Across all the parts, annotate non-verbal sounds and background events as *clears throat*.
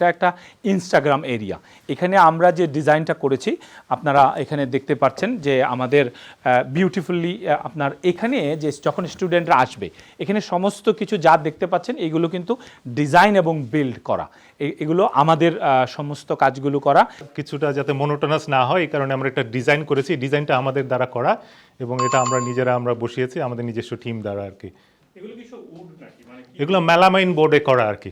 এটা একটা Instagram area এখানে আমরা যে ডিজাইনটা করেছি আপনারা এখানে দেখতে পাচ্ছেন যে আমাদের বিউটিফুলি আপনার এখানে যে যখন স্টুডেন্টরা আসবে এখানে সমস্ত কিছু যা দেখতে পাচ্ছেন এগুলো কিন্তু ডিজাইন এবং বিল্ড করা। এ- এগুলো আমাদের সমস্ত কাজগুলো করা। কিছুটা যাতে মনোটোনাস না হয় এই কারণে আমরা একটা ডিজাইন করেছি। ডিজাইনটা আমাদের দ্বারা করা এবং এটা আমরা নিজেরা আমরা বসিয়েছি আমাদের নিজস্ব টিম দ্বারা আর কি। এগুলো মেলামাইন বোর্ডে করা আর কি।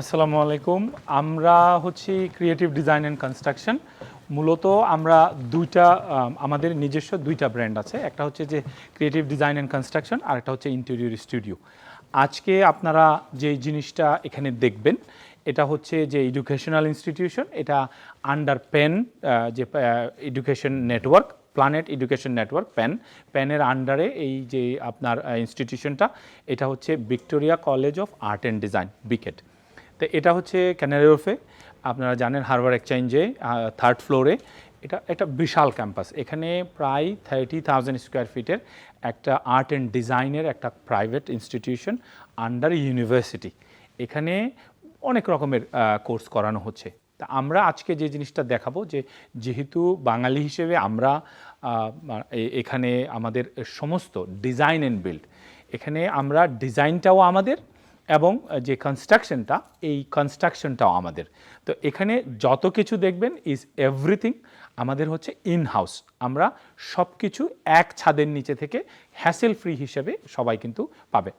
আসসালামু আলাইকুম। আমরা হচ্ছি ক্রিয়েটিভ ডিজাইন অ্যান্ড কনস্ট্রাকশন মূলত আমরা দুইটা আমাদের নিজস্ব দুইটা ব্র্যান্ড আছে। একটা হচ্ছে যে ক্রিয়েটিভ ডিজাইন অ্যান্ড কনস্ট্রাকশন আর একটা হচ্ছে ইন্টেরিয়র স্টুডিও আজকে আপনারা যে জিনিসটা এখানে দেখবেন, এটা হচ্ছে যে এডুকেশনাল ইনস্টিটিউশন এটা আন্ডার পেন যে education network planet education network pan প্যানের আন্ডারে এই যে আপনার ইনস্টিটিউশনটা এটা হচ্ছে Victoria college of art and design বিকেট তো এটা হচ্ছে ক্যানারি রোফে আপনারা জানেন হারবার এক্সচেঞ্জে থার্ড ফ্লোরে এটা একটা বিশাল ক্যাম্পাস এখানে প্রায় থার্টি থাউজেন্ড স্কোয়ার ফিটের একটা আর্ট অ্যান্ড ডিজাইনের একটা প্রাইভেট ইনস্টিটিউশন আন্ডার ইউনিভার্সিটি এখানে অনেক রকমের কোর্স করানো হচ্ছে। তা আমরা আজকে যে জিনিসটা দেখাবো যে যেহেতু বাঙালি হিসেবে আমরা এখানে আমাদের সমস্ত ডিজাইন অ্যান্ড বিল্ড এখানে আমরা ডিজাইনটাও আমাদের এবং যে কনস্ট্রাকশনটা এই কনস্ট্রাকশনটাও আমাদের। তো এখানে যত কিছু দেখবেন ইজ এভরিথিং আমাদের হচ্ছে ইন হাউস আমরা সব কিছু এক ছাদের নিচে থেকে হ্যাসেল ফ্রি হিসেবে সবাই কিন্তু পাবে।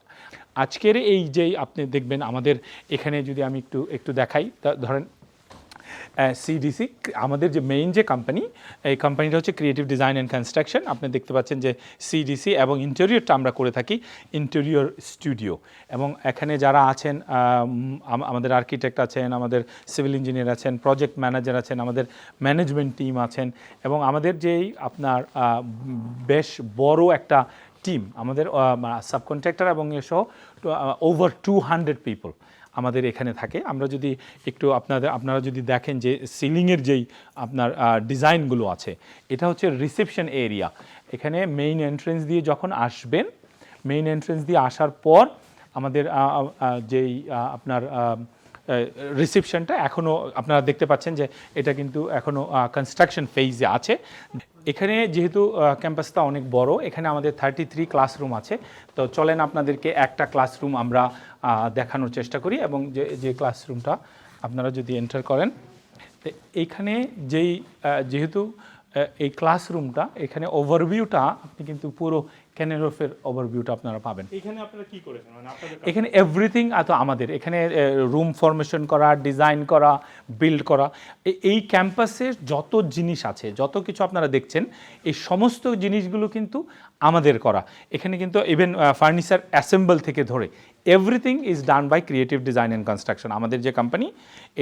আজকের এই যে আপনি দেখবেন আমাদের এখানে যদি আমি একটু একটু দেখাই ধরেন সিডিসি আমাদের যে মেইন যে কোম্পানি এই কোম্পানিটা হচ্ছে ক্রিয়েটিভ ডিজাইন অ্যান্ড কনস্ট্রাকশন আপনি দেখতে পাচ্ছেন যে সিডিসি এবং ইন্টেরিয়রটা আমরা করে থাকি ইন্টেরিয়র স্টুডিও এবং এখানে যারা আছেন আম, আম- আমাদের আর্কিটেক্ট আছেন আমাদের সিভিল ইঞ্জিনিয়ার আছেন প্রজেক্ট ম্যানেজার আছেন আমাদের ম্যানেজমেন্ট টিম আছেন এবং আমাদের যেই আপনার বেশ বড় একটা টিম আমাদের সাবকন্ট্রাক্টর এবং এসহ ওভার টু হান্ড্রেড পিপল আমাদের এখানে থাকে। আমরা যদি একটু আপনাদের, আপনারা যদি দেখেন যে সিলিংয়ের যেই আপনার ডিজাইনগুলো আছে, এটা হচ্ছে রিসেপশন এরিয়া। এখানে মেইন এন্ট্রেন্স দিয়ে যখন আসবেন মেইন এন্ট্রেন্স দিয়ে আসার পর আমাদের যেই আপনার রিসেপশনটা এখনও আপনারা দেখতে পাচ্ছেন যে এটা কিন্তু এখনও কনস্ট্রাকশন ফেজে আছে। এখানে যেহেতু ক্যাম্পাসটা অনেক বড়, এখানে আমাদের থার্টি থ্রি ক্লাসরুম আছে। তো চলেন আপনাদেরকে একটা ক্লাসরুম আমরা দেখানোর চেষ্টা করি এবং যে যে ক্লাসরুমটা আপনারা যদি এন্টার করেন। তো এইখানে যেই যেহেতু এই ক্লাসরুমটা এখানে ওভারভিউটা আপনি কিন্তু পুরো ক্যানেরোফের ওভারভিউটা আপনারা পাবেন। এখানে আপনারা কি করেছেন? মানে আপনাদের এখানে এভরিথিং তো আমাদের। এখানে রুম ফরমেশন করা ডিজাইন করা বিল্ড করা। এই ক্যাম্পাসের যত জিনিস আছে যত কিছু আপনারা দেখছেন এই সমস্ত জিনিসগুলো কিন্তু আমাদের করা। এখানে কিন্তু ইভেন ফার্নিচার অ্যাসেম্বল থেকে ধরে everything is done by creative design and construction আমাদের যে কোম্পানি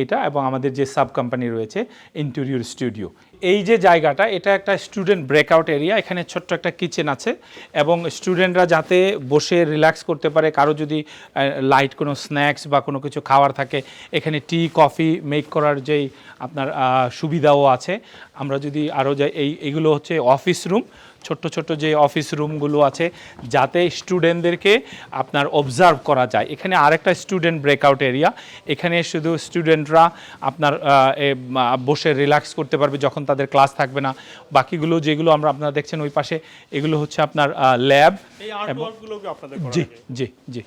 এটা এবং আমাদের যে সাব কোম্পানি রয়েছে ইন্টেরিয়র স্টুডিও এই যে জায়গাটা, এটা একটা স্টুডেন্ট ব্রেকআউট এরিয়া এখানে ছোট্ট একটা কিচেন আছে এবং স্টুডেন্টরা যাতে বসে রিল্যাক্স করতে পারে, কারও যদি লাইট কোনো স্ন্যাক্স বা কোনো কিছু খাওয়ার থাকে, এখানে টি কফি মেক করার যেই আপনার সুবিধাও আছে। আমরা যদি আরও যাই এই, এগুলো হচ্ছে অফিস রুম ছোট্ট ছোট্ট যে অফিস রুমগুলো আছে যাতে স্টুডেন্টদেরকে আপনার অবজার্ভ করা যায়। এখানে আরেকটা স্টুডেন্ট ব্রেকআউট এরিয়া এখানে শুধু স্টুডেন্টরা আপনার বসে রিল্যাক্স করতে পারবে যখন তাদের ক্লাস থাকবে না। বাকিগুলো যেগুলো আমরা আপনারা দেখছেন ওই পাশে এগুলো হচ্ছে আপনার ল্যাব জি জি জি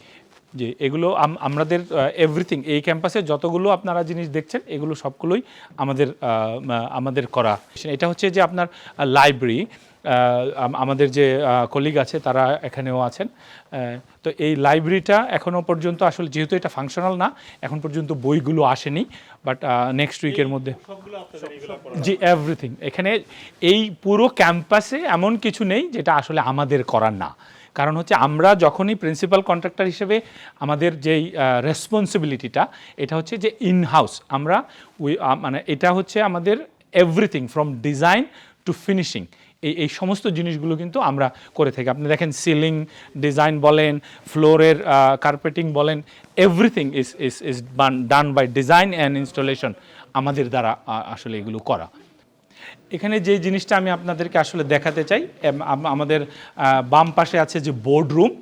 জি এগুলো আম- আমাদের এভরিথিং এই ক্যাম্পাসে যতগুলো আপনারা জিনিস দেখছেন এগুলো সবগুলোই আমাদের আমাদের করা। এটা হচ্ছে যে আপনার লাইব্রেরি আমাদের যে কলিগ আছে, তারা এখানেও আছেন। তো এই লাইব্রেরিটা এখনও পর্যন্ত আসলে, যেহেতু এটা ফাংশনাল না, এখন পর্যন্ত বইগুলো আসেনি বাট নেক্সট উইকের মধ্যে। জি এভরিথিং এখানে এই পুরো ক্যাম্পাসে এমন কিছু নেই, যেটা আসলে আমাদের করার না। কারণ হচ্ছে, আমরা যখনই প্রিন্সিপাল কন্ট্রাক্টর হিসেবে আমাদের যেই রেসপন্সিবিলিটিটা এটা হচ্ছে যে ইন হাউস আমরা মানে এটা হচ্ছে আমাদের everything from design to finishing এই এই সমস্ত জিনিসগুলো কিন্তু আমরা করে থাকি। আপনি দেখেন সিলিং ডিজাইন বলেন, ফ্লোরের কার্পেটিং বলেন everything is is is done by design and installation আমাদের দ্বারা আসলে এগুলো করা। এখানে যে জিনিসটা আমি আপনাদেরকে আসলে দেখাতে চাই আমাদের বাম পাশে আছে যে বোর্ড রুম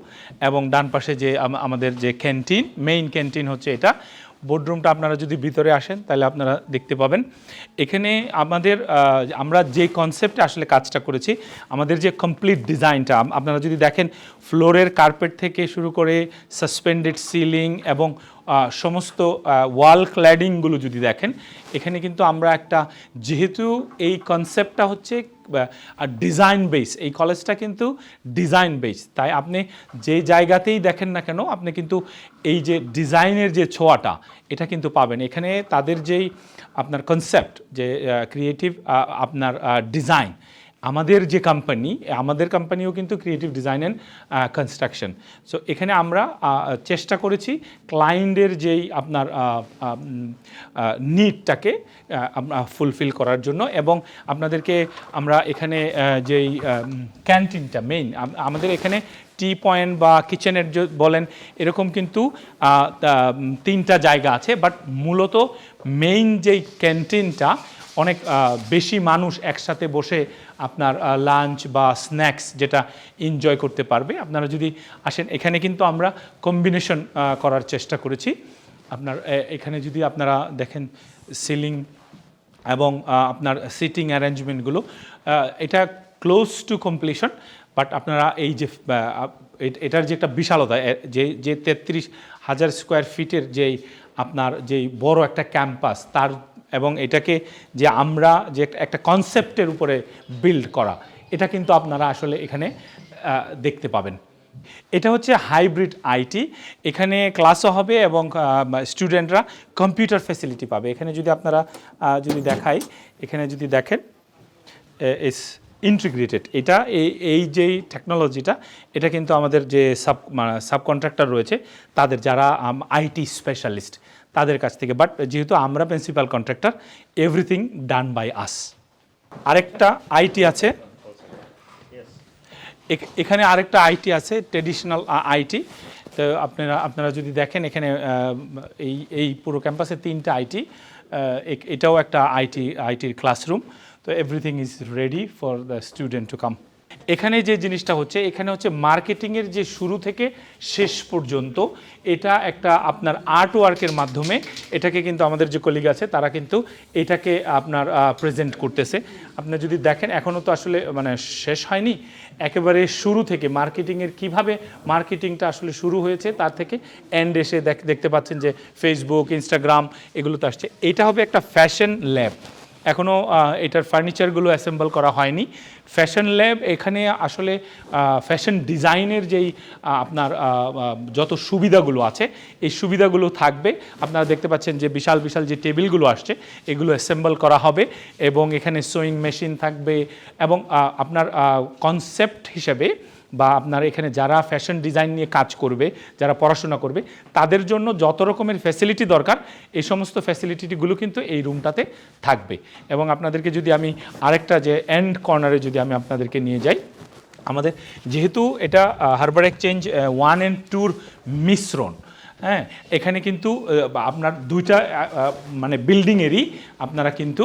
এবং ডান পাশে যে আমাদের যে ক্যান্টিন মেইন ক্যান্টিন হচ্ছে এটা। বোর্ডরুমটা আপনারা যদি ভিতরে আসেন, তাহলে আপনারা দেখতে পাবেন। এখানে আমাদের আমরা যে কনসেপ্টে আসলে কাজটা করেছি, আমাদের যে কমপ্লিট ডিজাইনটা আপনারা যদি দেখেন, ফ্লোরের কার্পেট থেকে শুরু করে সাসপেন্ডেড সিলিং এবং সমস্ত ওয়াল ক্ল্যাডিংগুলো যদি দেখেন, এখানে কিন্তু আমরা একটা, যেহেতু এই কনসেপ্টটা হচ্ছে ডিজাইন বেস এই কলেজটা কিন্তু ডিজাইন বেস তাই আপনি যে জায়গাতেই দেখেন না কেন, আপনি কিন্তু এই যে ডিজাইনের যে ছোঁয়াটা, এটা কিন্তু পাবেন। এখানে তাদের যেই আপনার কনসেপ্ট যে ক্রিয়েটিভ আপনার ডিজাইন আমাদের যে কোম্পানি আমাদের কোম্পানিও কিন্তু creative design and construction so এখানে আমরা চেষ্টা করেছি ক্লায়েন্টের যেই আপনার নিডটাকে ফুলফিল করার জন্য এবং আপনাদেরকে আমরা এখানে যেই ক্যান্টিনটা মেইন আমাদের এখানে টি পয়েন্ট বা কিচেনের বলেন, এরকম কিন্তু তিনটা জায়গা আছে। বাট মূলত মেইন যেই ক্যান্টিনটা অনেক বেশি মানুষ একসাথে বসে আপনার লাঞ্চ বা স্ন্যাক্স যেটা এনজয় করতে পারবে। আপনারা যদি আসেন, এখানে কিন্তু আমরা কম্বিনেশন করার চেষ্টা করেছি। আপনার এখানে যদি আপনারা দেখেন সিলিং এবং আপনার সিটিং অ্যারেঞ্জমেন্টগুলো এটা ক্লোজ টু কমপ্লিশন বাট আপনারা এই যে এটার যে একটা বিশালতা যে যে তেত্রিশ হাজার স্কোয়ার ফিটের যেই আপনার যেই বড় একটা ক্যাম্পাস তার, এবং এটাকে যে আমরা যে একটা- কনসেপ্টের উপরে বিল্ড করা, এটা কিন্তু আপনারা আসলে এখানে দেখতে পাবেন। এটা হচ্ছে হাইব্রিড আইটি এখানে ক্লাসও হবে এবং স্টুডেন্টরা কম্পিউটার ফ্যাসিলিটি পাবে। এখানে যদি আপনারা যদি দেখাই, এখানে যদি দেখেন ইস ইন্টিগ্রেটেড এটা এই এই যেই টেকনোলজিটা এটা কিন্তু আমাদের যে সাব সাবকন্ট্রাক্টর রয়েছে, তাদের যারা আইটি স্পেশালিস্ট তাদের কাছ থেকে। বাট যেহেতু আমরা principal contractor everything done by us আরেকটা আইটি আছে। এখানে আরেকটা আইটি আছে ট্রেডিশনাল আইটি তো আপনারা আপনারা যদি দেখেন, এখানে এই এই পুরো ক্যাম্পাসে তিনটা আইটি এটাও একটা আইটি আইটির ক্লাসরুম তো everything is ready for the student to come এখানে যে জিনিসটা হচ্ছে, এখানে হচ্ছে মার্কেটিংয়ের যে শুরু থেকে শেষ পর্যন্ত, এটা একটা আপনার আর্ট ওয়ার্কের মাধ্যমে, এটাকে কিন্তু আমাদের যে কলিগ আছে, তারা কিন্তু এটাকে আপনার প্রেজেন্ট করতেছে। আপনি যদি দেখেন এখনও তো আসলে মানে শেষ হয়নি। একেবারে শুরু থেকে মার্কেটিংয়ের কীভাবে মার্কেটিংটা আসলে শুরু হয়েছে, তার থেকে এন্ড এসে দেখ- দেখতে পাচ্ছেন যে ফেসবুক ইনস্টাগ্রাম এগুলোতে আসছে। এটা হবে একটা ফ্যাশন ল্যাব এখনও এটার ফার্নিচারগুলো অ্যাসেম্বল করা হয়নি। ফ্যাশন ল্যাব এখানে আসলে ফ্যাশন ডিজাইনের যেই আপনার যত সুবিধাগুলো আছে, এই সুবিধাগুলো থাকবে। আপনারা দেখতে পাচ্ছেন যে বিশাল বিশাল যে টেবিলগুলো আসছে, এগুলো অ্যাসেম্বল করা হবে এবং এখানে সোয়িং মেশিন থাকবে এবং আপনার কনসেপ্ট হিসেবে বা আপনার এখানে যারা ফ্যাশন ডিজাইন নিয়ে কাজ করবে, যারা পড়াশোনা করবে, তাদের জন্য যত রকমের ফ্যাসিলিটি দরকার, এই সমস্ত ফ্যাসিলিটিগুলো কিন্তু এই রুমটাতে থাকবে। এবং আপনাদেরকে যদি আমি আরেকটা যে এন্ড কর্নারে যদি আমি আপনাদেরকে নিয়ে যাই, আমাদের যেহেতু এটা হারবার এক্সচেঞ্জ ওয়ান অ্যান্ড টুর মিশ্রণ। হ্যাঁ এখানে কিন্তু আপনার দুইটা মানে বিল্ডিংয়েরই আপনারা কিন্তু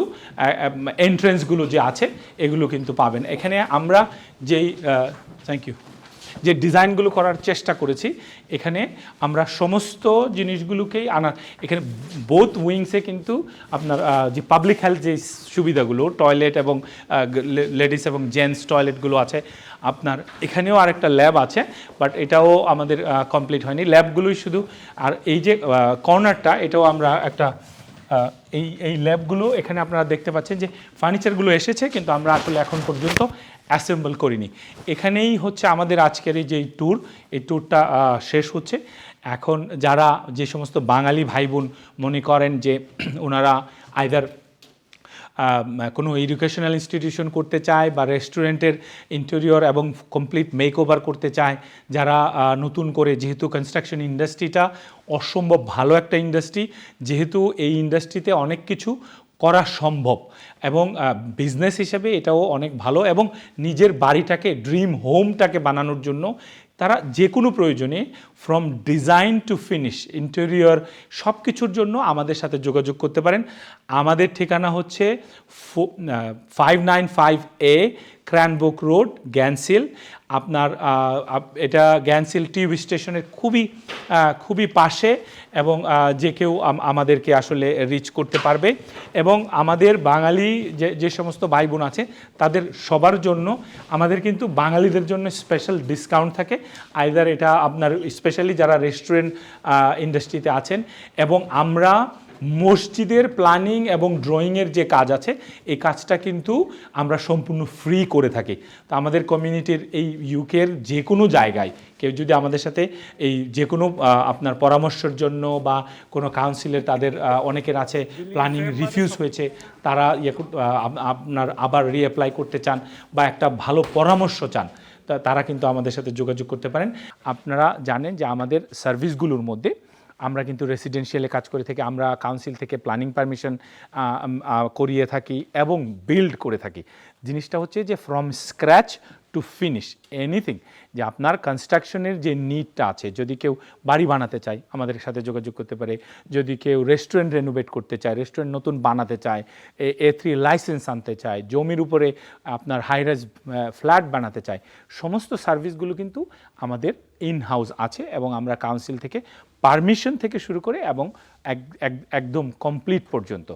এন্ট্রেন্সগুলো যে আছে, এগুলো কিন্তু পাবেন। এখানে আমরা যেই থ্যাংক ইউ যে ডিজাইনগুলো করার চেষ্টা করেছি, এখানে আমরা সমস্ত জিনিসগুলোকেই আনা, এখানে বোথ উইংসে কিন্তু আপনার যে পাবলিক হেলথ যে সুবিধাগুলো টয়লেট এবং লেডিস এবং জেন্টস টয়লেটগুলো আছে, আপনার এখানেও আরেকটা ল্যাব আছে বাট এটাও আমাদের কমপ্লিট হয়নি। ল্যাবগুলোই শুধু, আর এই যে কর্নারটা এটাও আমরা একটা এই এই ল্যাবগুলো এখানে আপনারা দেখতে পাচ্ছেন যে ফার্নিচারগুলো এসেছে, কিন্তু আমরা আসলে এখন পর্যন্ত অ্যাসেম্বল করিনি। এখানেই হচ্ছে আমাদের আজকের এই যে ট্যুর এই ট্যুরটা শেষ হচ্ছে। এখন যারা যে সমস্ত বাঙালি ভাই বোন মনে করেন যে *clears throat* ওনারা আইদার কোনো এডুকেশনাল ইনস্টিটিউশন করতে চায় বা রেস্টুরেন্টের ইন্টেরিয়র এবং কমপ্লিট মেক ওভার করতে চায়, যারা নতুন করে যেহেতু কনস্ট্রাকশন ইন্ডাস্ট্রিটা অসম্ভব ভালো একটা ইন্ডাস্ট্রি যেহেতু এই ইন্ডাস্ট্রিতে অনেক কিছু করা সম্ভব। এবং বিজনেস হিসেবে এটাও অনেক ভালো এবং নিজের বাড়িটাকে ড্রিম হোমটাকে বানানোর জন্য তারা যে কোনো প্রয়োজনে from design to finish interior সব কিছুর জন্য আমাদের সাথে যোগাযোগ করতে পারেন। আমাদের ঠিকানা হচ্ছে five nine five A Cranbrook Road Gants Hill আপনার এটা গ্যানসিল টিউব স্টেশনের খুবই খুবই পাশে এবং যে কেউ আমাদেরকে আসলে রিচ করতে পারবে। এবং আমাদের বাঙালি যে যে সমস্ত ভাই বোন আছে, তাদের সবার জন্য আমাদের কিন্তু বাঙালিদের জন্য স্পেশাল ডিসকাউন্ট থাকে। আইদার এটা আপনার স্পেশালি যারা রেস্টুরেন্ট ইন্ডাস্ট্রিতে আছেন। এবং আমরা মসজিদের প্ল্যানিং এবং ড্রয়িংয়ের যে কাজ আছে এই কাজটা কিন্তু আমরা সম্পূর্ণ ফ্রি করে থাকি। তো আমাদের কমিউনিটির এই ইউকের যে কোনো জায়গায় কেউ যদি আমাদের সাথে এই যে কোনো আপনার পরামর্শের জন্য বা কোনো কাউন্সিলের তাদের অনেকের আছে প্ল্যানিং রিফিউজ হয়েছে তারা ইয়ে আপনার আবার রিঅ্যাপ্লাই করতে চান বা একটা ভালো পরামর্শ চান তা তারা কিন্তু আমাদের সাথে যোগাযোগ করতে পারেন। আপনারা জানেন যে আমাদের সার্ভিসগুলোর মধ্যে আমরা কিন্তু রেসিডেন্সিয়ালে কাজ করে থাকি, আমরা কাউন্সিল থেকে প্ল্যানিং পারমিশন করিয়ে থাকি এবং বিল্ড করে থাকি। জিনিসটা হচ্ছে যে from scratch to finish anything যে আপনার কনস্ট্রাকশনের যে নিডটা আছে, যদি কেউ বাড়ি বানাতে চায়, আমাদের সাথে যোগাযোগ করতে পারে। যদি কেউ রেস্টুরেন্ট রেনোভেট করতে চায় রেস্টুরেন্ট নতুন বানাতে চায়, এ থ্রি লাইসেন্স আনতে চায়, জমির উপরে আপনার হাইরাইজ ফ্ল্যাট বানাতে চায়, সমস্ত সার্ভিসগুলো কিন্তু আমাদের ইন হাউস আছে এবং আমরা কাউন্সিল থেকে পারমিশন থেকে শুরু করে এবং এক- এক- একদম কমপ্লিট পর্যন্ত।